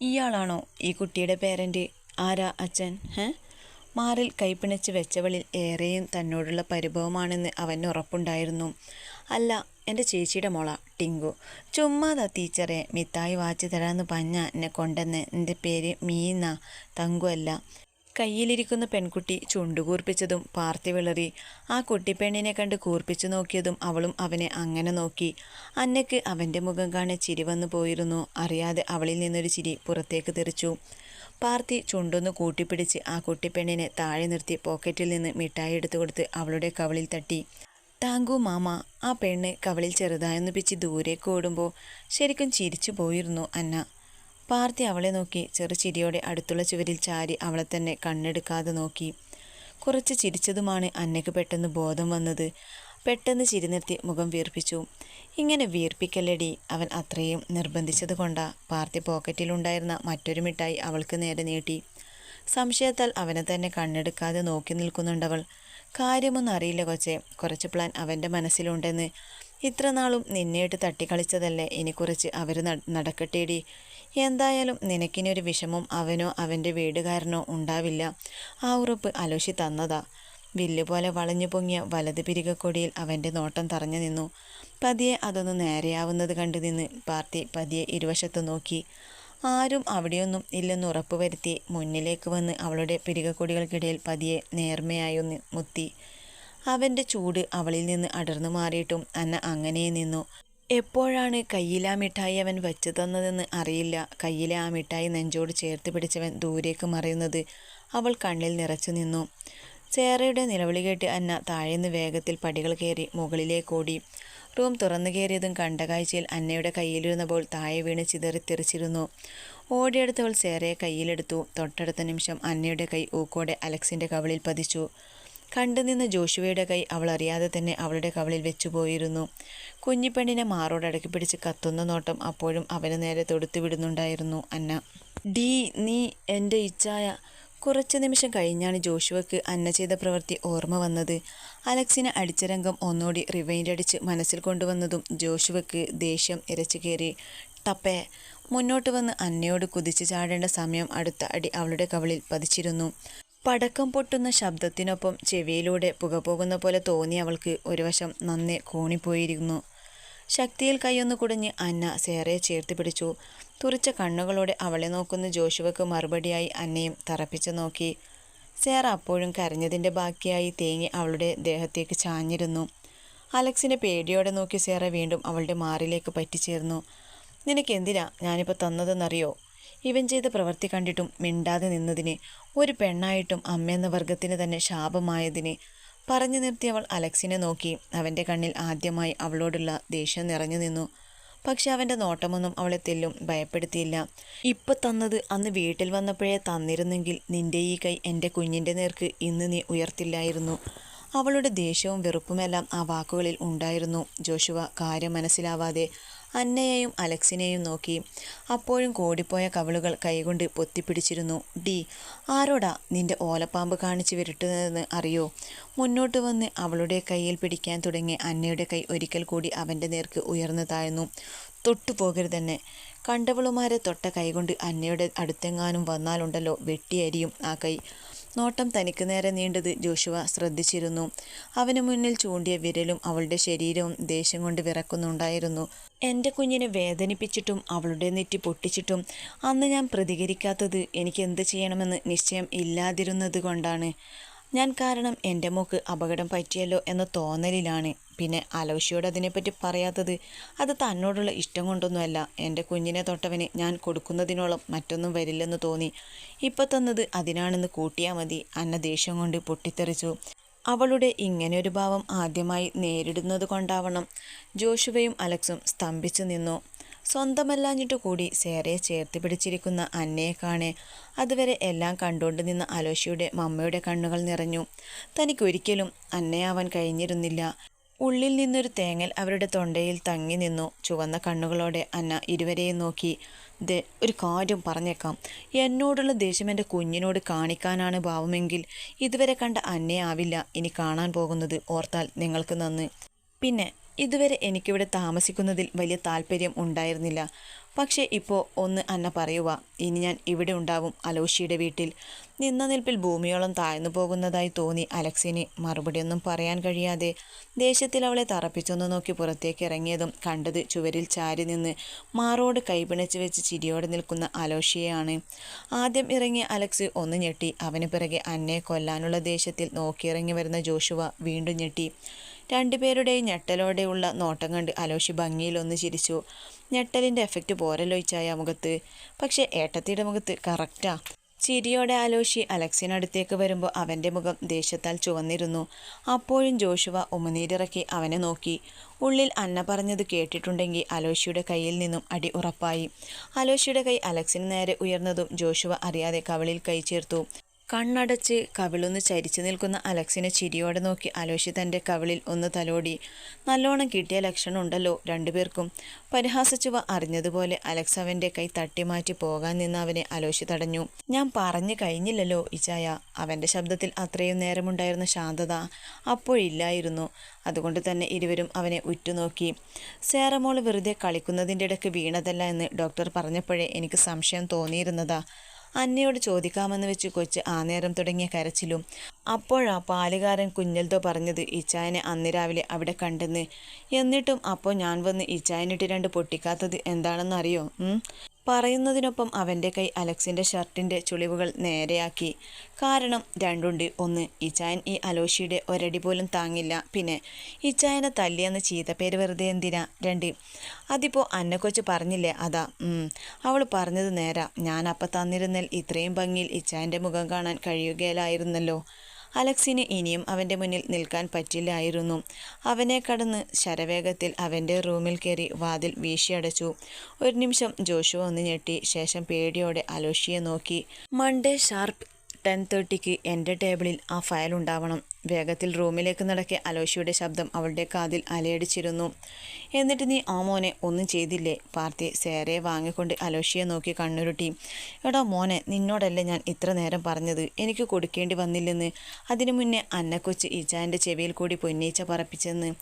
ഇയാളാണോ ഈ കുട്ടിയുടെ പേരന്റ് ആരാ അച്ഛൻ? ഹേ? മാറിൽ കൈപ്പിണച്ച് വെച്ചവളിൽ ഏറെയും തന്നോടുള്ള പരിഭവമാണെന്ന് അവന് ഉറപ്പുണ്ടായിരുന്നു. അല്ല എന്റെ ചേച്ചിയുടെ മോള ടിങ്കു. ചുമ്മാതാ ടീച്ചറെ മിഠായി വാച്ച് തരാമെന്ന് പഞ്ഞ എന്നെ കൊണ്ടെന്ന്. എന്റെ പേര് മീന തങ്കു അല്ല. കയ്യിലിരിക്കുന്ന പെൺകുട്ടി ചുണ്ടുകൂർപ്പിച്ചതും പാർത്തി വിളറി. ആ കുട്ടിപ്പെണ്ണിനെ കണ്ട് കൂർപ്പിച്ചു നോക്കിയതും അവളും അവനെ അങ്ങനെ നോക്കി. അന്നയ്ക്ക് അവന്റെ മുഖം കാണെ ചിരി വന്നു പോയിരുന്നു. അറിയാതെ അവളിൽ നിന്നൊരു ചിരി പുറത്തേക്ക് തെറിച്ചു. പാർത്തി ചുണ്ടൊന്ന് കൂട്ടിപ്പിടിച്ച് ആ കുട്ടിപ്പെണ്ണിനെ താഴെ നിർത്തി പോക്കറ്റിൽ നിന്ന് മിഠായി എടുത്തു കൊടുത്ത് അവളുടെ കവളിൽ തട്ടി. താങ്കു മാമ ആ പെണ്ണ് കവളിൽ ചെറുതായൊന്ന് പിച്ച് ദൂരേക്ക് ഓടുമ്പോൾ ശരിക്കും ചിരിച്ചു പോയിരുന്നു അന്ന. പാർത്തി അവളെ നോക്കി. ചെറുചിരിയോടെ അടുത്തുള്ള ചുവരിൽ ചാരി അവളെ തന്നെ കണ്ണെടുക്കാതെ നോക്കി. കുറച്ച് ചിരിച്ചതുമാണ് അന്നയ്ക്ക് പെട്ടെന്ന് ബോധം വന്നത്. പെട്ടെന്ന് ചിരി നിർത്തി മുഖം വീർപ്പിച്ചു. ഇങ്ങനെ വീർപ്പിക്കല്ലടി. അവൻ അത്രയും നിർബന്ധിച്ചത് കൊണ്ടാ. പാർത്തി പോക്കറ്റിലുണ്ടായിരുന്ന മറ്റൊരു മിഠായി അവൾക്ക് നേരെ നീട്ടി. സംശയത്താൽ അവനെ തന്നെ കണ്ണെടുക്കാതെ നോക്കി നിൽക്കുന്നുണ്ടവൾ. കാര്യമൊന്നും അറിയില്ല കൊച്ചെ. കുറച്ച് പ്ലാൻ അവന്റെ മനസ്സിലുണ്ടെന്ന്. ഇത്രനാളും നിന്നെയിട്ട് തട്ടിക്കളിച്ചതല്ലേ. ഇനി കുറച്ച് അവർ നടക്കട്ടേടി. എന്തായാലും നിനക്കിനൊരു വിഷമം അവനോ അവന്റെ വീടുകാരനോ ഉണ്ടാവില്ല. ആ ഉറപ്പ് അലോഷി തന്നതാ. വില്ലുപോലെ വളഞ്ഞു പൊങ്ങിയ വലത് പിരികക്കൊടിയിൽ അവന്റെ നോട്ടം തറഞ്ഞു നിന്നു. പതിയെ അതൊന്ന് നേരെയാവുന്നത് കണ്ടു നിന്ന് പാർട്ടി പതിയെ ഇരുവശത്ത് നോക്കി. ആരും അവിടെയൊന്നും ഇല്ലെന്ന് ഉറപ്പുവരുത്തി മുന്നിലേക്ക് വന്ന് അവളുടെ പിരികക്കൊടികൾക്കിടയിൽ പതിയെ നേർമയായൊന്ന് മുത്തി. അവന്റെ ചൂട് അവളിൽ നിന്ന് അടർന്നു മാറിയിട്ടും അന്ന അങ്ങനെ നിന്നു. എപ്പോഴാണ് കയ്യിൽ ആ മിഠായി അവൻ വെച്ചു തന്നതെന്ന് അറിയില്ല. കയ്യിലെ ആ മിഠായി നെഞ്ചോട് ചേർത്ത് പിടിച്ചവൻ ദൂരേക്ക് മറിയുന്നത് അവൾ കണ്ണിൽ നിറച്ചു നിന്നു. ചേറയുടെ നിലവിളി കേട്ട് അന്ന താഴേന്ന് വേഗത്തിൽ പടികൾ കയറി മുകളിലേക്ക് ഓടി. റൂം തുറന്നു കയറിയതും കണ്ട കാഴ്ചയിൽ അന്നയുടെ കയ്യിലിരുന്നപ്പോൾ താഴെ വീണ് ചിതറിത്തെറിച്ചിരുന്നു ഓടിയെടുത്തവൾ ചേറയെ കയ്യിലെടുത്തു. തൊട്ടടുത്ത നിമിഷം അന്നയുടെ കൈ ഊക്കോടെ അലക്സിന്റെ കവിളിൽ പതിച്ചു. കണ്ടുനിന്ന ജോഷുവയുടെ കൈ അവൾ അറിയാതെ തന്നെ അവളുടെ കവളിൽ വെച്ചുപോയിരുന്നു കുഞ്ഞിപ്പെണ്ണിനെ മാറോടടക്കി പിടിച്ച് കത്തുന്ന നോട്ടം അപ്പോഴും അവന് നേരെ തൊടുത്തു വിടുന്നുണ്ടായിരുന്നു അന്ന. ഡീ നീ എന്റെ ഇച്ഛായ. കുറച്ച് നിമിഷം കഴിഞ്ഞാണ് ജോഷുവക്ക് അന്ന ചെയ്ത പ്രവൃത്തി ഓർമ്മ വന്നത്. അലക്സിനെ അടിച്ച രംഗം ഒന്നുകൂടി റിവൈൻഡ് അടിച്ച് മനസ്സിൽ കൊണ്ടുവന്നതും ജോഷുവക്ക് ദേഷ്യം ഇരച്ചു കയറി. ടപ്പേ മുന്നോട്ട് വന്ന് അന്നയോട് കുതിച്ചു ചാടേണ്ട സമയം അടുത്ത അടി അവളുടെ കവളിൽ പതിച്ചിരുന്നു. പടക്കം പൊട്ടുന്ന ശബ്ദത്തിനൊപ്പം ചെവിയിലൂടെ പുക പോകുന്ന പോലെ തോന്നി അവൾക്ക്. ഒരു വശം നന്നെ കോണിപ്പോയിരുന്നു. ശക്തിയിൽ കൈയൊന്ന് കുടഞ്ഞ് അന്ന സേറയെ ചേർത്ത് പിടിച്ചു. തുറിച്ച കണ്ണുകളോടെ അവളെ നോക്കുന്ന ജോഷുവക്ക് മറുപടിയായി അന്നയും തറപ്പിച്ചു നോക്കി. സേറ അപ്പോഴും കരഞ്ഞതിന്റെ ബാക്കിയായി തേങ്ങി അവളുടെ ദേഹത്തേക്ക് ചാഞ്ഞിരുന്നു. അലക്സിനെ പേടിയോടെ നോക്കി സേറ വീണ്ടും അവളുടെ മാറിലേക്ക് പറ്റിച്ചേർന്നു. നിനക്ക് എന്തിനാ ഞാനിപ്പോൾ തന്നതെന്നറിയോ? ഇവൻ ചെയ്ത പ്രവൃത്തി കണ്ടിട്ടും മിണ്ടാതെ നിന്നതിനെ ഒരു പെണ്ണായിട്ടും അമ്മയെന്ന വർഗത്തിന് തന്നെ ശാപമായതിനെ പറഞ്ഞു നിർത്തിയവൾ അലക്സിനെ നോക്കി. അവന്റെ കണ്ണിൽ ആദ്യമായി അവളോടുള്ള ദേഷ്യം നിറഞ്ഞു നിന്നു. പക്ഷെ അവന്റെ നോട്ടമൊന്നും അവളെ തെല്ലും ഭയപ്പെടുത്തിയില്ല. ഇപ്പൊ തന്നത് അന്ന് വീട്ടിൽ വന്നപ്പോഴേ തന്നിരുന്നെങ്കിൽ നിന്റെ ഈ കൈ എന്റെ കുഞ്ഞിന്റെ നേർക്ക് ഇന്ന് നീ ഉയർത്തില്ലായിരുന്നു. അവളുടെ ദേഷ്യവും വെറുപ്പുമെല്ലാം ആ വാക്കുകളിൽ ഉണ്ടായിരുന്നു. ജോഷുവ കാര്യം മനസ്സിലാവാതെ അന്നയെയും അലക്സിനെയും നോക്കി. അപ്പോഴും കോടിപ്പോയ കവളുകൾ കൈകൊണ്ട് പൊത്തിപ്പിടിച്ചിരുന്നു. ഡി ആരോടാ നിന്റെ ഓലപ്പാമ്പ് കാണിച്ചു വിരട്ടുന്നതെന്ന് അറിയോ? മുന്നോട്ട് വന്ന് അവളുടെ കയ്യിൽ പിടിക്കാൻ തുടങ്ങി അന്നയുടെ കൈ ഒരിക്കൽ കൂടി അവന്റെ നേർക്ക് ഉയർന്നു താഴ്ന്നു. തൊട്ടുപോകരുതെന്നെ കണ്ടവളുമാരെ തൊട്ട കൈകൊണ്ട് അന്നയുടെ അടുത്തെങ്ങാനും വന്നാലുണ്ടല്ലോ വെട്ടിയരിയും ആ കൈ. നോട്ടം തനിക്ക് നേരെ നീണ്ടത് ജോഷുവ ശ്രദ്ധിച്ചിരുന്നു. അവന് മുന്നിൽ ചൂണ്ടിയ വിരലും അവളുടെ ശരീരവും ദേഷ്യം കൊണ്ട് വിറക്കുന്നുണ്ടായിരുന്നു. എന്റെ കുഞ്ഞിനെ വേദനിപ്പിച്ചിട്ടും അവളുടെ നെറ്റി പൊട്ടിച്ചിട്ടും അന്ന് ഞാൻ പ്രതികരിക്കാത്തത് എനിക്ക് എന്ത് ചെയ്യണമെന്ന് നിശ്ചയം ഇല്ലാതിരുന്നത് കൊണ്ടാണ്. ഞാൻ കാരണം എന്റെ മോക്ക് അപകടം പറ്റിയല്ലോ എന്ന തോന്നലിലാണ്. പിന്നെ അലോഷിയോട് അതിനെപ്പറ്റി പറയാത്തത് അത് തന്നോടുള്ള ഇഷ്ടം കൊണ്ടൊന്നുമല്ല. എന്റെ കുഞ്ഞിനെ തൊട്ടവന് ഞാൻ കൊടുക്കുന്നതിനോളം മറ്റൊന്നും വരില്ലെന്ന് തോന്നി. ഇപ്പം തന്നത് അതിനാണെന്ന് കൂട്ടിയാൽ മതി. അന്ന ദേഷ്യം കൊണ്ട് പൊട്ടിത്തെറിച്ചു. അവളുടെ ഇങ്ങനെയൊരു ഭാവം ആദ്യമായി നേരിടുന്നത് കൊണ്ടാവണം. ജോഷുവയും അലക്സും സ്തംഭിച്ചു നിന്നു. സ്വന്തമല്ലാഞ്ഞിട്ടു കൂടി സേറയെ ചേർത്ത് പിടിച്ചിരിക്കുന്ന അന്നയെ കാണെ. അതുവരെ എല്ലാം കണ്ടുകൊണ്ട് നിന്ന അലോഷിയുടെ മമ്മയുടെ കണ്ണുകൾ നിറഞ്ഞു. തനിക്കൊരിക്കലും അന്നയാവാൻ കഴിഞ്ഞിരുന്നില്ല. ഉള്ളിൽ നിന്നൊരു തേങ്ങൽ അവരുടെ തൊണ്ടയിൽ തങ്ങി നിന്നു. ചുവന്ന കണ്ണുകളോടെ അന്ന ഇരുവരെയും നോക്കി. ദേ ഒരു കാര്യം പറഞ്ഞേക്കാം. എന്നോടുള്ള ദേഷ്യം എന്റെ കുഞ്ഞിനോട് കാണിക്കാനാണ് ഭാവമെങ്കിൽ ഇതുവരെ കണ്ട അന്നയാവില്ല ഇനി കാണാൻ പോകുന്നത്. ഓർത്താൽ നിങ്ങൾക്ക് നന്ന്. പിന്നെ ഇതുവരെ എനിക്കിവിടെ താമസിക്കുന്നതിൽ വലിയ താല്പര്യം ഉണ്ടായിരുന്നില്ല. പക്ഷേ ഇപ്പോൾ ഒന്ന് അന്ന പറയുക ഇനി ഞാൻ ഇവിടെ ഉണ്ടാവും അലോഷിയുടെ വീട്ടിൽ. നിന്ന നിൽപ്പിൽ ഭൂമിയോളം താഴ്ന്നു പോകുന്നതായി തോന്നി അലക്സിന് മറുപടിയൊന്നും പറയാൻ കഴിയാതെ. ദേശത്തിൽ അവളെ തറപ്പിച്ചൊന്ന് നോക്കി പുറത്തേക്ക് ഇറങ്ങിയതും കണ്ടത് ചുവരിൽ ചാരി നിന്ന് മാറോട് കൈപിണച്ച് വെച്ച് ചിരിയോടെ നിൽക്കുന്ന അലോഷിയെയാണ്. ആദ്യം ഇറങ്ങിയ അലക്സ് ഒന്ന് ഞെട്ടി അവന് പിറകെ അന്നെ കൊല്ലാനുള്ള ദേഷ്യത്തിൽ നോക്കിയിറങ്ങി വരുന്ന ജോഷുവ വീണ്ടും ഞെട്ടി. രണ്ടുപേരുടെയും ഞെട്ടലോടെയുള്ള നോട്ടം കണ്ട് അലോഷി ഭംഗിയിലൊന്ന് ചിരിച്ചു. ഞെട്ടലിന്റെ എഫക്റ്റ് പോരല്ലോ ഇച്ചായ മുഖത്ത്. പക്ഷേ ഏട്ടത്തിയുടെ മുഖത്ത് കറക്റ്റാ ചിരിയോടെ ആലോഷി അലക്സിനടുത്തേക്ക് വരുമ്പോൾ അവന്റെ മുഖം ദേഷ്യത്താൽ ചുവന്നിരുന്നു. അപ്പോഴും ജോഷുവ ഉമനീരിറക്കി അവനെ നോക്കി. ഉള്ളിൽ അന്ന പറഞ്ഞത് കേട്ടിട്ടുണ്ടെങ്കിൽ അലോഷിയുടെ കയ്യിൽ നിന്നും അടി ഉറപ്പായി. അലോഷിയുടെ കൈ അലക്സിന് നേരെ ഉയർന്നതും ജോഷുവ അറിയാതെ കവളിൽ കൈ ചേർത്തു. കണ്ണടച്ച് കവിളൊന്ന് ചരിച്ചു നിൽക്കുന്ന അലക്സിനെ ചിരിയോടെ നോക്കി അലോഷി തന്റെ കവിളിൽ ഒന്ന് തലോടി. നല്ലോണം കിട്ടിയ ലക്ഷണം ഉണ്ടല്ലോ രണ്ടുപേർക്കും. പരിഹാസിച്ചുവ അറിഞ്ഞതുപോലെ അലക്സ് അവന്റെ കൈ തട്ടിമാറ്റി പോകാൻ നിന്ന് അവനെ അലോഷി തടഞ്ഞു. ഞാൻ പറഞ്ഞു കഴിഞ്ഞില്ലല്ലോ ഇജായ. അവന്റെ ശബ്ദത്തിൽ അത്രയും നേരമുണ്ടായിരുന്ന ശാന്തത അപ്പോഴില്ലായിരുന്നു. അതുകൊണ്ട് തന്നെ ഇരുവരും അവനെ ഉറ്റുനോക്കി. സേറമോൾ വെറുതെ കളിക്കുന്നതിന്റെ ഇടയ്ക്ക് വീണതല്ല എന്ന് ഡോക്ടർ പറഞ്ഞപ്പോഴേ എനിക്ക് സംശയം തോന്നിയിരുന്നതാ. അന്നയോട് ചോദിക്കാമെന്ന് വെച്ച് കൊച്ച് ആ നേരം തുടങ്ങിയ കരച്ചിലും. അപ്പോഴാ പാലുകാരൻ കുഞ്ഞൽതോ പറഞ്ഞത് ഇച്ചായനെ അന്ന് രാവിലെ അവിടെ കണ്ടെന്ന്. എന്നിട്ടും അപ്പോൾ ഞാൻ വന്ന് ഇച്ചായനിട്ട് രണ്ട് പൊട്ടിക്കാത്തത് എന്താണെന്നറിയോ? പറയുന്നതിനൊപ്പം അവന്റെ കൈ അലക്സിന്റെ ഷർട്ടിന്റെ ചുളിവുകൾ നേരെയാക്കി. കാരണം രണ്ടുണ്ട്. ഒന്ന് ഇച്ചായൻ ഈ അലോഷിയുടെ ഒരടി പോലും താങ്ങില്ല. പിന്നെ ഇച്ചായനെ തല്ലിയെന്ന് പേര് വെറുതെ എന്തിനാ? രണ്ട് അതിപ്പോൾ അന്നക്കൊച്ച് പറഞ്ഞില്ലേ? അതാ അവൾ പറഞ്ഞത് നേരാ. ഞാൻ അപ്പം തന്നിരുന്നാൽ ഇത്രയും ഭംഗിയിൽ ഇച്ചായന്റെ മുഖം കാണാൻ കഴിയുകയില്ലായിരുന്നല്ലോ. അലക്സിന് ഇനിയും അവന്റെ മുന്നിൽ നിൽക്കാൻ പറ്റില്ലായിരുന്നു. അവനെ കടന്ന് ശരവേഗത്തിൽ അവന്റെ റൂമിൽ കയറി വാതിൽ വീശിയടച്ചു. ഒരു നിമിഷം ജോഷു ഒന്ന് ഞെട്ടി ശേഷം പേടിയോടെ അലോഷിയെ നോക്കി. മൺഡേ ഷാർപ്പ് ടെൻ തേർട്ടിക്ക് എന്റെ ടേബിളിൽ ആ ഫയൽ ഉണ്ടാവണം. വേഗത്തിൽ റൂമിലേക്ക് നടക്കിയ അലോഷിയുടെ ശബ്ദം അവളുടെ കാതിൽ അലയടിച്ചിരുന്നു. എന്നിട്ട് നീ ആ മോനെ ഒന്നും ചെയ്തില്ലേ? പാർത്തി സേറെ വാങ്ങിക്കൊണ്ട് അലോഷിയെ നോക്കി കണ്ണുരുട്ടി. എടോ മോനെ നിന്നോടല്ലേ ഞാൻ ഇത്ര നേരം പറഞ്ഞത്? എനിക്ക് കൊടുക്കേണ്ടി വന്നില്ലെന്ന്. അതിനു മുന്നേ അന്നക്കൊച്ച് ഇജാന്റെ ചെവിയിൽ കൂടി പൊന്നീച്ച പറപ്പിച്ചെന്ന്.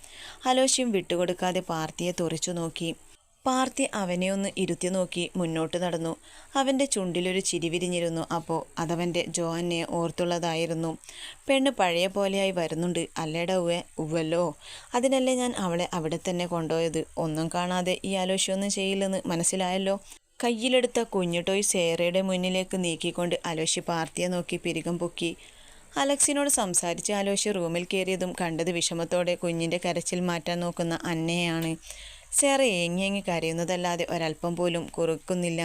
അലോഷ്യം വിട്ടുകൊടുക്കാതെ പാർത്തിയെ തുറച്ചു നോക്കി. പാർത്തി അവനെ ഒന്ന് ഇരുത്തി നോക്കി മുന്നോട്ട് നടന്നു. അവന്റെ ചുണ്ടിലൊരു ചിരി വിരിഞ്ഞിരുന്നു. അപ്പോൾ അതവന്റെ ജോഅന്നെ ഓർത്തുള്ളതായിരുന്നു. പെണ്ണ് പഴയ പോലെയായി വരുന്നുണ്ട്. അല്ലേടാ ഉവ്വേ? അതിനല്ലേ ഞാൻ അവളെ അവിടെ തന്നെ കൊണ്ടുപോയത്? ഒന്നും കാണാതെ ഈ ആലോചിയൊന്നും ചെയ്യില്ലെന്ന് മനസ്സിലായല്ലോ? കയ്യിലെടുത്ത കുഞ്ഞു ടോയ് സേറയുടെ മുന്നിലേക്ക് നീക്കിക്കൊണ്ട് അലോഷി പാർത്തിയെ നോക്കി പിരികം പൊക്കി. അലക്സിനോട് സംസാരിച്ച് ആലോഷി റൂമിൽ കയറിയതും കണ്ടത് വിഷമത്തോടെ കുഞ്ഞിന്റെ കരച്ചിൽ മാറ്റാൻ നോക്കുന്ന അന്നയാണ് സേറെ ഏങ്ങിയങ്ങി കരയുന്നതല്ലാതെ ഒരല്പം പോലും കുറുക്കുന്നില്ല.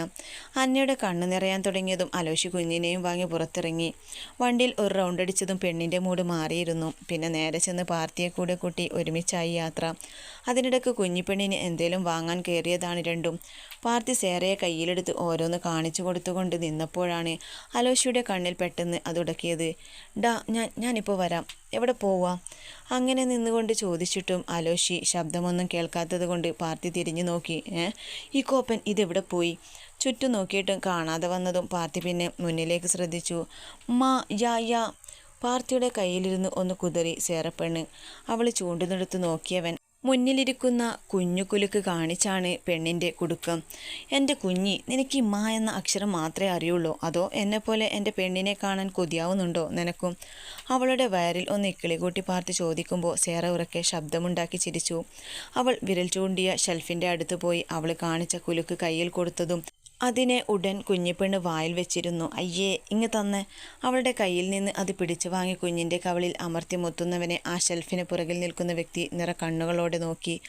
അന്നയുടെ കണ്ണു നിറയാൻ തുടങ്ങിയതും അലോഷി കുഞ്ഞിനെയും വാങ്ങി പുറത്തിറങ്ങി. വണ്ടിയിൽ ഒരു റൗണ്ട് അടിച്ചതും പെണ്ണിന്റെ മൂട് മാറിയിരുന്നു. പിന്നെ നേരെ ചെന്ന് പാർട്ടിയെ കൂടെ കൂട്ടി ഒരുമിച്ചായി യാത്ര. അതിനിടയ്ക്ക് കുഞ്ഞിപ്പെണ്ണിന് എന്തേലും വാങ്ങാൻ കയറിയതാണ് രണ്ടും. പാർത്തി സേറയെ കയ്യിലെടുത്ത് ഓരോന്ന് കാണിച്ചു കൊടുത്തുകൊണ്ട് നിന്നപ്പോഴാണ് അലോഷിയുടെ കണ്ണിൽ പെട്ടെന്ന് അതുടക്കിയത് ഡാ ഞാൻ ഞാനിപ്പോൾ വരാം. എവിടെ പോവാ? അങ്ങനെ നിന്നുകൊണ്ട് ചോദിച്ചിട്ടും അലോഷി ശബ്ദമൊന്നും കേൾക്കാത്തത് കൊണ്ട് പാർട്ടി തിരിഞ്ഞു നോക്കി. ഈ കോപ്പൻ ഇതെവിടെ പോയി? ചുറ്റും നോക്കിയിട്ടും കാണാതെ വന്നതും പാർട്ടി പിന്നെ മുന്നിലേക്ക് ശ്രദ്ധിച്ചു. മാ യാ യാ. പാർത്തിയുടെ കയ്യിലിരുന്ന് ഒന്ന് കുതറി സേറപ്പെണ്ണ്. അവൾ ചൂണ്ടുന്നെടുത്ത് നോക്കിയവൻ മുന്നിലിരിക്കുന്ന കുഞ്ഞു കുലുക്ക് കാണിച്ചാണ് പെണ്ണിന്റെ കുടുക്കം. എന്റെ കുഞ്ഞി നിനക്ക് ഇമ്മ എന്ന അക്ഷരം മാത്രമേ അറിയുള്ളൂ. അതോ എന്നെപ്പോലെ എന്റെ പെണ്ണിനെ കാണാൻ കൊതിയാവുന്നുണ്ടോ നിനക്കും? അവളുടെ വയറിൽ ഒന്ന് ഇക്കിളി കൂട്ടി പാർത്ത് ചോദിക്കുമ്പോൾ സേറ ഉറക്കെ ശബ്ദമുണ്ടാക്കി ചിരിച്ചു. അവൾ വിരൽ ചൂണ്ടിയ ഷെൽഫിന്റെ അടുത്ത് പോയി അവൾ കാണിച്ച കുലുക്ക് കയ്യിൽ കൊടുത്തതും അതിനെ ഉടൻ കുഞ്ഞിപ്പെണ്ണ് വായിൽ വെച്ചിരുന്നു. അയ്യേ ഇങ്ങ് തന്ന്. അവളുടെ കയ്യിൽ നിന്ന് അത് പിടിച്ചു വാങ്ങി കുഞ്ഞിന്റെ കവളിൽ അമർത്തി മുത്തുന്നവനെ ആ ഷെൽഫിന് പുറകിൽ നിൽക്കുന്ന വ്യക്തി നിറ കണ്ണുകളോടെ നോക്കി.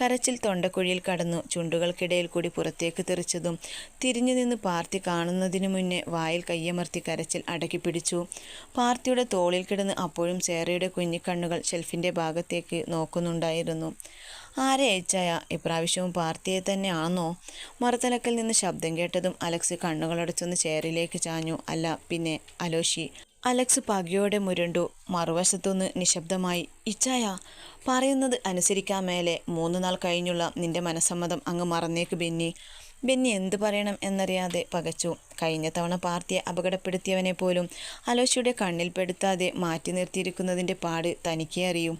കരച്ചിൽ തൊണ്ടക്കുഴിയിൽ കടന്നു. ചുണ്ടുകൾക്കിടയിൽ കൂടി പുറത്തേക്ക് തെറിച്ചതും തിരിഞ്ഞു നിന്ന് പാർത്തി കാണുന്നതിനു മുന്നേ വായിൽ കയ്യമർത്തി കരച്ചിൽ അടക്കി പിടിച്ചു. പാർത്തിയുടെ തോളിൽ കിടന്ന് അപ്പോഴും സേറയുടെ കുഞ്ഞിക്കണ്ണുകൾ ഷെൽഫിന്റെ ഭാഗത്തേക്ക് നോക്കുന്നുണ്ടായിരുന്നു. ആരെ അയച്ചായ? ഇപ്രാവശ്യവും പാർട്ടിയെ തന്നെയാണെന്നോ? മറുതലക്കൽ നിന്ന് ശബ്ദം കേട്ടതും അലക്സ് കണ്ണുകളടച്ചൊന്ന് ചേറിലേക്ക് ചാഞ്ഞു. അല്ല പിന്നെ അലോഷി. അലക്സ് പകയോടെ മുരണ്ടു. മറുവശത്തുനിന്ന് നിശബ്ദമായി ഇച്ചായ പറയുന്നത് അനുസരിക്കാൻ മേലെ മൂന്ന് നാൾ കഴിഞ്ഞുള്ള നിന്റെ മനസ്സമ്മതം അങ്ങ് മറന്നേക്ക് ബെന്നി. ബെന്നി എന്തു പറയണം എന്നറിയാതെ പകച്ചു. കഴിഞ്ഞ തവണ പാർട്ടിയെ അപകടപ്പെടുത്തിയവനെ പോലും അലോഷയുടെ കണ്ണിൽപ്പെടുത്താതെ മാറ്റി നിർത്തിയിരിക്കുന്നതിന്റെ പാട് തനിക്കേ അറിയൂ.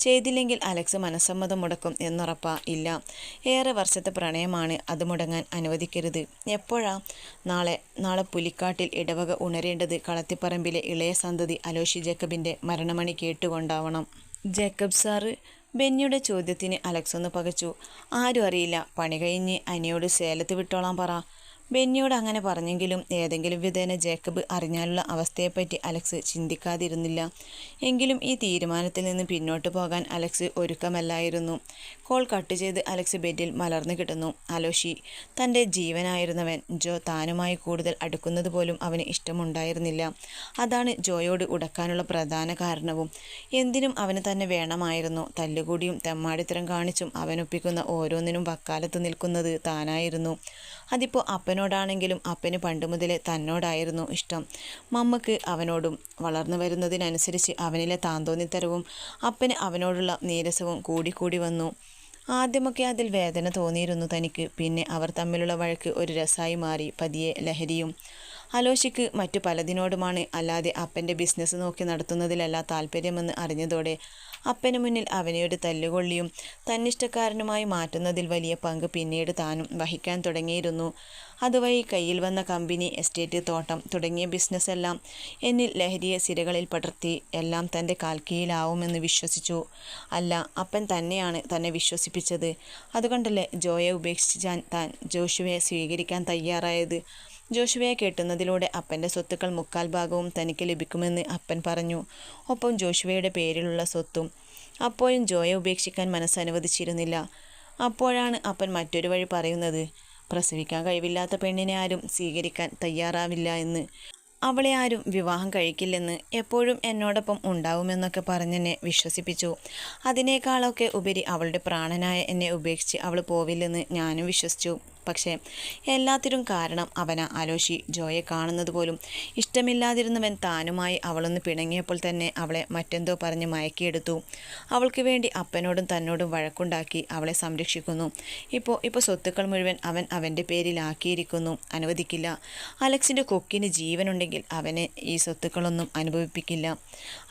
ചെയ്തില്ലെങ്കിൽ അലക്സ് മനസ്സമ്മതം മുടക്കും എന്നുറപ്പാ. ഇല്ല ഏറെ വർഷത്തെ പ്രണയമാണ് അത് മുടങ്ങാൻ അനുവദിക്കരുത്. എപ്പോഴാ? നാളെ നാളെ പുലിക്കാട്ടിൽ ഇടവക ഉണരേണ്ടത് കളത്തിപ്പറമ്പിലെ ഇളയ സന്തതി അലോഷി ജേക്കബിന്റെ മരണമണി കേട്ടുകൊണ്ടാവണം. ജേക്കബ് സാറ് ബെന്നിയുടെ ചോദ്യത്തിന് അലക്സ് ഒന്ന് പകച്ചു. ആരും അറിയില്ല. പണി കഴിഞ്ഞ് അനിയോട് സേലത്ത് വിട്ടോളാൻ പറ. ബെന്നിയോട് അങ്ങനെ പറഞ്ഞെങ്കിലും ഏതെങ്കിലും വിധേന ജേക്കബ് അറിഞ്ഞാലുള്ള അവസ്ഥയെപ്പറ്റി അലക്സ് ചിന്തിക്കാതിരുന്നില്ല. എങ്കിലും ഈ തീരുമാനത്തിൽ നിന്ന് പിന്നോട്ട് പോകാൻ അലക്സ് ഒരുക്കമല്ലായിരുന്നു. കോൾ കട്ട് ചെയ്ത് അലക്സ് ബെഡിൽ മലർന്നു കിട്ടുന്നു അലോഷി തന്റെ ജീവനായിരുന്നവൻ ജോ താനുമായി കൂടുതൽ അടുക്കുന്നത് പോലും അവന് ഇഷ്ടമുണ്ടായിരുന്നില്ല. അതാണ് ജോയോട് ഉടക്കാനുള്ള പ്രധാന കാരണവും. എന്തിനും അവന് തന്നെ വേണമായിരുന്നു. തല്ലുകൂടിയും തെമ്മാടിത്തരം കാണിച്ചും അവനൊപ്പിക്കുന്ന ഓരോന്നിനും വക്കാലത്ത് നിൽക്കുന്നത് താനായിരുന്നു. അതിപ്പോൾ അപ്പനോടാണെങ്കിലും അപ്പന് പണ്ട് മുതലേ തന്നോടായിരുന്നു ഇഷ്ടം. മമ്മക്ക് അവനോടും വളർന്നു വരുന്നതിനനുസരിച്ച് അവനിലെ താന്തോന്നിത്തരവും അപ്പന് അവനോടുള്ള നീരസവും കൂടിക്കൂടി വന്നു. ആദ്യമൊക്കെ അതിൽ വേദന തോന്നിയിരുന്നു തനിക്ക്. പിന്നെ അവർ തമ്മിലുള്ള വഴക്ക് ഒരു രസമായി മാറി പതിയെ ലഹരിയും. അലോഷിക്ക് മറ്റു പലതിനോടുമാണ് അല്ലാതെ അപ്പന്റെ ബിസിനസ് നോക്കി നടത്തുന്നതിലല്ല താല്പര്യമെന്ന് അറിഞ്ഞതോടെ അപ്പന് മുന്നിൽ അവനെ ഒരു തല്ലുകൊള്ളിയും തന്നിഷ്ടക്കാരനുമായി മാറ്റുന്നതിൽ വലിയ പങ്ക് പിന്നീട് താനും വഹിക്കാൻ തുടങ്ങിയിരുന്നു. അതുവഴി കയ്യിൽ വന്ന കമ്പനി എസ്റ്റേറ്റ് തോട്ടം തുടങ്ങിയ ബിസിനസ്സെല്ലാം എന്നിൽ ലഹരിയെ സിരകളിൽ പടർത്തി എല്ലാം തന്റെ കാൽക്കീയിലാവുമെന്ന് വിശ്വസിച്ചു. അല്ല അപ്പൻ തന്നെയാണ് തന്നെ വിശ്വസിപ്പിച്ചത്. അതുകൊണ്ടല്ലേ ജോയെ ഉപേക്ഷിച്ച് താൻ ജോഷുവെ സ്വീകരിക്കാൻ തയ്യാറായത്? ജോഷുവയെ കെട്ടുന്നതിലൂടെ അപ്പന്റെ സ്വത്തുക്കൾ മുക്കാൽ ഭാഗവും തനിക്ക് ലഭിക്കുമെന്ന് അപ്പൻ പറഞ്ഞു. ഒപ്പം ജോഷുവയുടെ പേരിലുള്ള സ്വത്തും അപ്പോഴും ജോയെ ഉപേക്ഷിക്കാൻ മനസ്സനുവദിച്ചിരുന്നില്ല. അപ്പോഴാണ് അപ്പൻ മറ്റൊരു വഴി പറയുന്നത്. പ്രസവിക്കാൻ കഴിവില്ലാത്ത പെണ്ണിനെ ആരും സ്വീകരിക്കാൻ തയ്യാറാവില്ല എന്ന്. അവളെ ആരും വിവാഹം കഴിക്കില്ലെന്ന് എപ്പോഴും എന്നോടൊപ്പം ഉണ്ടാവുമെന്നൊക്കെ പറഞ്ഞെന്നെ വിശ്വസിപ്പിച്ചു. അതിനേക്കാളൊക്കെ ഉപരി അവളുടെ പ്രാണനായ എന്നെ ഉപേക്ഷിച്ച് അവൾ പോവില്ലെന്ന് ഞാനും വിശ്വസിച്ചു. പക്ഷേ എല്ലാത്തിനും കാരണം അവന അലോഷി. ജോയെ കാണുന്നത് പോലും ഇഷ്ടമില്ലാതിരുന്നവൻ താനുമായി അവളൊന്ന് പിണങ്ങിയപ്പോൾ തന്നെ അവളെ മറ്റെന്തോ പറഞ്ഞ് മയക്കിയെടുത്തു. അവൾക്ക് വേണ്ടി അപ്പനോടും തന്നോടും വഴക്കുണ്ടാക്കി അവളെ സംരക്ഷിക്കുന്നു. ഇപ്പോൾ ഇപ്പോൾ സ്വത്തുക്കൾ മുഴുവൻ അവൻ അവന്റെ പേരിലാക്കിയിരിക്കുന്നു. അനുവദിക്കില്ല. അലക്സിന്റെ കൊക്കിന് ജീവനുണ്ടെങ്കിൽ അവനെ ഈ സ്വത്തുക്കളൊന്നും അനുഭവിപ്പിക്കില്ല.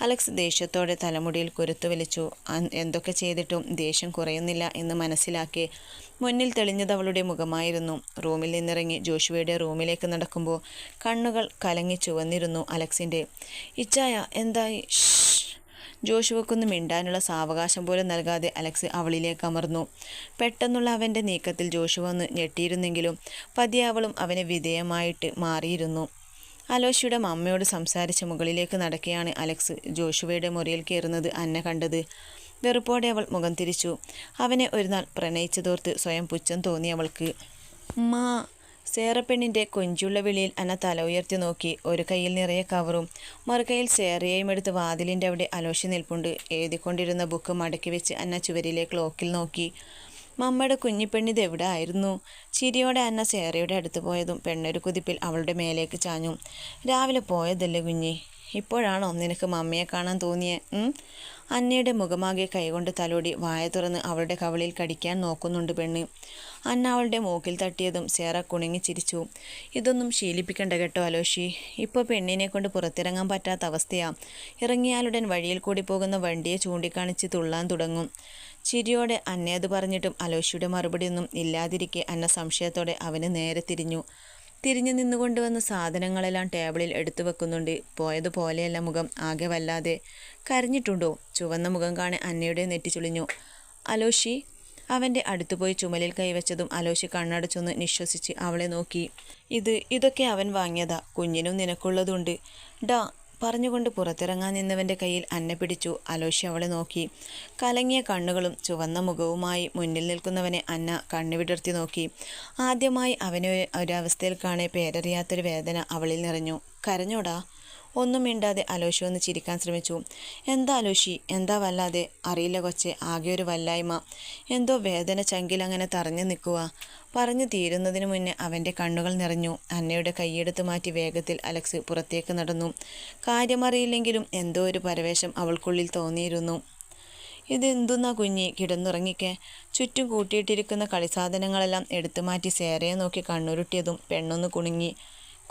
അലക്സ് ദേഷ്യത്തോടെ തലമുടിയിൽ കുരുത്തു വലിച്ചു എന്തൊക്കെ ചെയ്തിട്ടും ദേഷ്യം കുറയുന്നില്ല എന്ന് മനസ്സിലാക്കി മുന്നിൽ തെളിഞ്ഞത് അവളുടെ മുഖമായിരുന്നു റൂമിൽ നിന്നിറങ്ങി ജോഷുവയുടെ റൂമിലേക്ക് നടക്കുമ്പോൾ കണ്ണുകൾ കലങ്ങി ചുവന്നിരുന്നു അലക്സിന്റെ. ഇച്ചായ എന്തായി? ജോഷുവക്കൊന്ന് മിണ്ടാനുള്ള സാവകാശം പോലും നൽകാതെ അലക്സ് അവളിലേക്ക് അമർന്നു. പെട്ടെന്നുള്ള അവന്റെ നീക്കത്തിൽ ജോഷുവ ഒന്ന് ഞെട്ടിയിരുന്നെങ്കിലും പതിയെ അവളും അവനെ വിധേയമായിട്ട് മാറിയിരുന്നു. അലോഷിയുടെ അമ്മയോട് സംസാരിച്ച് മുകളിലേക്ക് നടക്കുകയാണ് അലക്സ് ജോഷുവയുടെ മുറിയിൽ കയറുന്നത് അന്ന കണ്ടത്. വെറുപ്പോടെ അവൾ മുഖം തിരിച്ചു. അവനെ ഒരു നാൾ പ്രണയിച്ചതോർത്ത് സ്വയം പുച്ഛം തോന്നി അവൾക്ക്. മാ സേറപ്പെണ്ണിന്റെ കൊഞ്ചുള്ള വിളിയിൽ അന്ന തല ഉയർത്തി നോക്കി. ഒരു കയ്യിൽ നിറയെ കവറും മറുകൈയിൽ സേറയെയും എടുത്ത് വാതിലിന്റെ അവിടെ അലോഷി നിൽപ്പുണ്ട്. എഴുതിക്കൊണ്ടിരുന്ന ബുക്ക് മടക്കി വെച്ച് അന്ന ചുവരിലെ ക്ലോക്കിൽ നോക്കി. മമ്മയുടെ കുഞ്ഞിപ്പെണ്ണിത് എവിടെ ആയിരുന്നു? ചിരിയോടെ അന്ന സേറയുടെ അടുത്ത് പോയതും പെണ്ണൊരു കുതിപ്പിൽ അവളുടെ മേലേക്ക് ചാഞ്ഞു. രാവിലെ പോയതല്ലേ കുഞ്ഞി? ഇപ്പോഴാണോ നിനക്ക് മമ്മയെ കാണാൻ തോന്നിയേ? അന്നയുടെ മുഖമാകെ കൈകൊണ്ട് തലോടി വായ തുറന്ന് അവളുടെ കവളിൽ കടിക്കാൻ നോക്കുന്നുണ്ട് പെണ്ണ്. അന്ന അവളുടെ മൂക്കിൽ തട്ടിയതും സേറ കുണുങ്ങി ചിരിച്ചു. ഇതൊന്നും ശീലിപ്പിക്കണ്ട കേട്ടോ അലോഷി. ഇപ്പോൾ പെണ്ണിനെ കൊണ്ട് പുറത്തിറങ്ങാൻ പറ്റാത്ത അവസ്ഥയാ. ഇറങ്ങിയാലുടൻ വഴിയിൽ കൂടി പോകുന്ന വണ്ടിയെ ചൂണ്ടിക്കാണിച്ച് തുള്ളാൻ തുടങ്ങും. ചിരിയോടെ അന്നയത് പറഞ്ഞിട്ടും അലോഷിയുടെ മറുപടിയൊന്നും ഇല്ലാതിരിക്കെ അന്ന സംശയത്തോടെ അവന് നേരെ തിരിഞ്ഞു. തിരിഞ്ഞു നിന്നുകൊണ്ട് വന്ന സാധനങ്ങളെല്ലാം ടേബിളിൽ എടുത്തു വെക്കുന്നുണ്ട്. പോയതുപോലെയല്ല മുഖം. ആകെ വല്ലാതെ കരഞ്ഞിട്ടുണ്ടോ? ചുവന്ന മുഖം കാണെ അന്നയുടെ നെറ്റി നെറ്റിച്ചുളിഞ്ഞു അലോഷി അവന്റെ അടുത്തുപോയി ചുമലിൽ കൈവച്ചതും അലോഷി കണ്ണടച്ചൊന്ന് നിശ്വസിച്ച് അവളെ നോക്കി. ഇത് ഇതൊക്കെ അവൻ വാങ്ങിയതാ. കുഞ്ഞിനും നിനക്കുള്ളതുണ്ട്. ഡാ പറഞ്ഞുകൊണ്ട് പുറത്തിറങ്ങാൻ നിന്നവന്റെ കയ്യിൽ അന്ന പിടിച്ചു. അലോഷി അവളെ നോക്കി. കലങ്ങിയ കണ്ണുകളും ചുവന്ന മുഖവുമായി മുന്നിൽ നിൽക്കുന്നവനെ അന്ന കണ്ണുവിടർത്തി നോക്കി. ആദ്യമായി അവനെ ഒരവസ്ഥയിൽ കാണെ പേരറിയാത്തൊരു വേദന അവളിൽ നിറഞ്ഞു. കരഞ്ഞോടാ? ഒന്നും മിണ്ടാതെ അലോഷി ഒന്ന് ചിരിക്കാൻ ശ്രമിച്ചു. എന്താ അലോഷി എന്താ വല്ലാതെ? അറിയില്ല കൊച്ചെ ആകെ ഒരു വല്ലായ്മ. എന്തോ വേദന ചങ്കിൽ അങ്ങനെ തറഞ്ഞു നിൽക്കുക പറഞ്ഞു തീരുന്നതിന് മുന്നേ അവന്റെ കണ്ണുകൾ നിറഞ്ഞു. അന്നയുടെ കൈയെടുത്ത് മാറ്റി വേഗത്തിൽ അലക്സ് പുറത്തേക്ക് നടന്നു. കാര്യമറിയില്ലെങ്കിലും എന്തോ ഒരു പരവേശം അവൾക്കുള്ളിൽ തോന്നിയിരുന്നു. ഇതെന്തുന്നാ കുഞ്ഞി കിടന്നുറങ്ങിക്കെ? ചുറ്റും കൂട്ടിയിട്ടിരിക്കുന്ന കളിസാധനങ്ങളെല്ലാം എടുത്തു മാറ്റി സേറയെ നോക്കി കണ്ണുരുട്ടിയതും പെണ്ണൊന്ന് കുണുങ്ങി.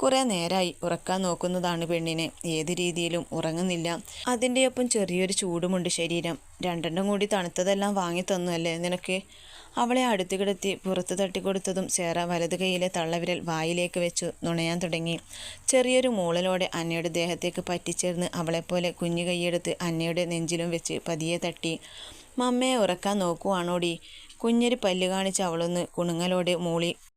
കുറേ നേരായി ഉറക്കാൻ നോക്കുന്നതാണ് പെണ്ണിനെ. ഏത് രീതിയിലും ഉറങ്ങുന്നില്ല. അതിന്റെ ഒപ്പം ചെറിയൊരു ചൂടുമുണ്ട് ശരീരം. രണ്ടെണ്ണം കൂടി തണുത്തതെല്ലാം വാങ്ങി തന്നു അല്ലേ നിനക്ക്? അവളെ അടുത്ത് കിടത്തി പുറത്ത് തട്ടിക്കൊടുത്തതും സേറ വലത് കൈയിലെ തള്ളവിരൽ വായിലേക്ക് വെച്ചു നുണയാൻ തുടങ്ങി. ചെറിയൊരു മൂളലോടെ അന്നയുടെ ദേഹത്തേക്ക് പറ്റിച്ചേർന്ന് അവളെപ്പോലെ കുഞ്ഞു കൈയെടുത്ത് അന്നയുടെ നെഞ്ചിലും വെച്ച് പതിയെ തട്ടി. മമ്മയെ ഉറക്കാൻ നോക്കുവാണോടി? കുഞ്ഞൊരു പല്ല് കാണിച്ച് അവളൊന്ന് കുണുങ്ങലോടെ മൂളി.